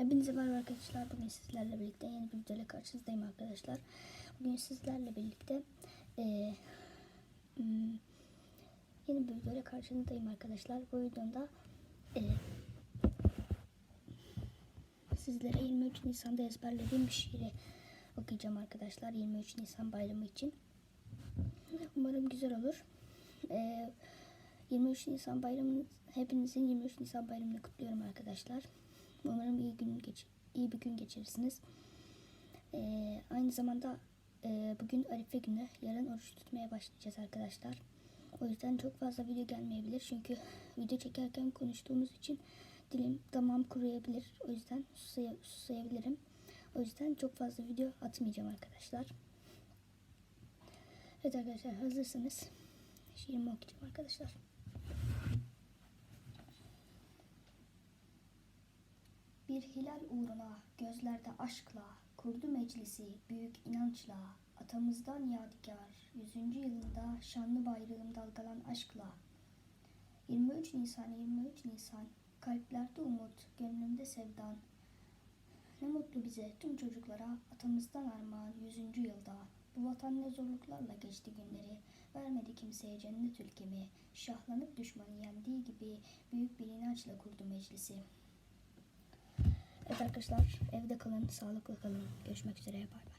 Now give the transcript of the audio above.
Hepinize merhaba arkadaşlar. Bugün sizlerle birlikte yeni bir videoyla karşınızdayım arkadaşlar. Bugün sizlerle birlikte eee, hmm, yeni bir videoyla karşınızdayım arkadaşlar. Bu videomda eee, sizlere 23 Nisan'da ezberlediğim bir şiiri okuyacağım arkadaşlar. 23 Nisan bayramı için. Umarım güzel olur. Eee 23 Nisan bayramını hepinizin 23 Nisan bayramını kutluyorum arkadaşlar. Umarım iyi gün geç iyi bir gün geçirirsiniz. Ee, aynı zamanda e, bugün Arife günü. Yarın oruç tutmaya başlayacağız arkadaşlar. O yüzden çok fazla video gelmeyebilir. Çünkü video çekerken konuştuğumuz için dilim damağım kuruyabilir. O yüzden susay susayabilirim. O yüzden çok fazla video atmayacağım arkadaşlar. Evet arkadaşlar hazırsanız şiirimi okuyacağım arkadaşlar. Bir hilal uğruna gözlerde aşkla kurdu meclisi büyük inançla atamızdan yadigar 100. yılında şanlı bayrağım dalgalan aşkla 23 Nisan 23 Nisan kalplerde umut gönlümde sevdan ne mutlu bize tüm çocuklara atamızdan armağan 100. yılda bu vatan ne zorluklarla geçti günleri vermedi kimseye cennet ülkemi şahlanıp düşmanı yendiği gibi büyük bir inançla kurdu meclisi Evet arkadaşlar evde kalın, sağlıklı kalın. Görüşmek üzere. Bay bay.